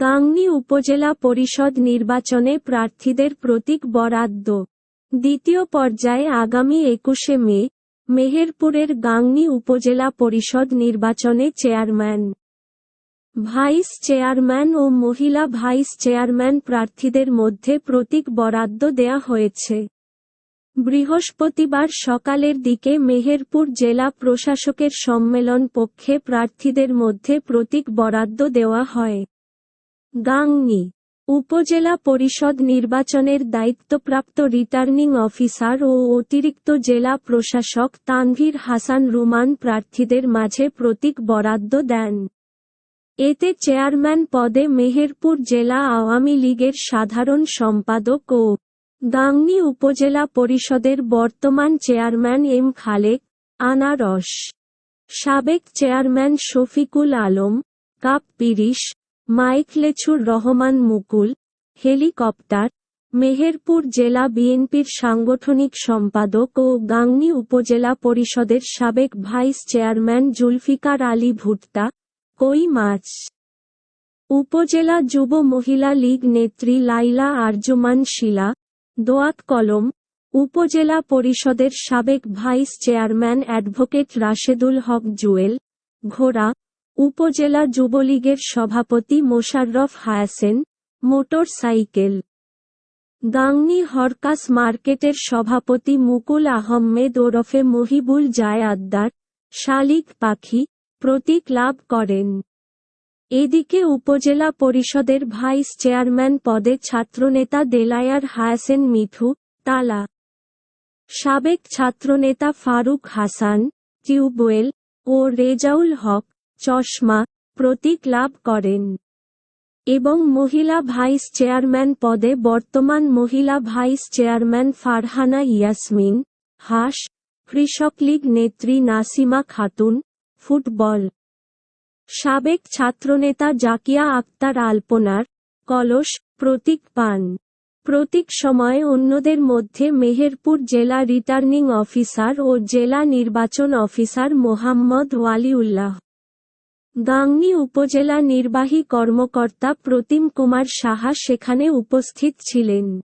গাংনী উপজেলা পরিষদ নির্বাচনে প্রার্থীদের প্রতীক বরাদ্দ। দ্বিতীয় পর্যায়ে আগামী একুশে মে, মেহেরপুরের গাংনী উপজেলা পরিষদ নির্বাচনে চেয়ারম্যান, ভাইস চেয়ারম্যান ও মহিলা ভাইস চেয়ারম্যান প্রার্থীদের মধ্যে প্রতীক বরাদ্দ দেয়া হয়েছে। বৃহস্পতিবার সকালের দিকে মেহেরপুর জেলা প্রশাসকের সম্মেলন পক্ষে প্রার্থীদের মধ্যে প্রতীক বরাদ্দ দেওয়া হয়। গাংনী, উপজেলা পরিষদ নির্বাচনের দায়িত্বপ্রাপ্ত রিটার্নিং অফিসার ও অতিরিক্ত জেলা প্রশাসক তানভীর হাসান রুমান প্রার্থীদের মাঝে প্রতীক বরাদ্দ দেন। এতে চেয়ারম্যান পদে মেহেরপুর জেলা আওয়ামী লীগের সাধারণ সম্পাদক ও গাংনী উপজেলা পরিষদের বর্তমান চেয়ারম্যান এম খালেক আনারস, সাবেক চেয়ারম্যান শফিকুল আলম, কাপ পিরিশ মাইকলেছুর রহমান মুকুল, হেলিকপ্টার, মেহেরপুর জেলা বিএনপির সাংগঠনিক সম্পাদক ও গাংনী উপজেলা পরিষদের সাবেক ভাইস চেয়ারম্যান জুলফিকার আলী ভুট্টা, কই মাছ। উপজেলা যুব মহিলা লীগ নেত্রী লাইলা আরজুমান শিলা, দোয়াত কলম, উপজেলা পরিষদের সাবেক vice chairman advocate Rashedul Haque Jewel, ঘোড়া উপজেলা যুবলীগের সভাপতি মোশাররফ হায়াসেন মোটর সাইকেল গাংনী হরকাস মার্কেটের সভাপতি মুকুল আহমেদ ওরফে মহিবুল জায় আদ্দার, শালিক পাখি, প্রতীক লাভ করেন। এদিকে উপজেলা পরিষদের ভাইস চেয়ারম্যান পদে ছাত্রনেতা দেলায়ার হায়াসেন মিঠু, তালা। সাবেক ছাত্রনেতা ফারুক হাসান, টিউবওয়েল ও রেজাউল হক চশমা, প্রতীক লাভ করেন। এবং মহিলা ভাইস চেয়ারম্যান পদে বর্তমান মহিলা ভাইস চেয়ারম্যান ফারহানা ইয়াসমিন, হাস, কৃষক লীগ নেত্রী নাসিমা খাতুন, ফুটবল। সাবেক ছাত্রনেতা জাকিয়া আক্তার আলপনার, কলস, প্রতীক পান। প্রতীক সময়ে অন্যদের মধ্যে মেহেরপুর জেলা রিটার্নিং অফিসার ও জেলা নির্বাচন অফিসার মোহাম্মদ ওয়ালিউল্লাহ। গাংনী উপজেলা নির্বাহী কর্মকর্তা প্রতিম কুমার সাহা সেখানে উপস্থিত ছিলেন।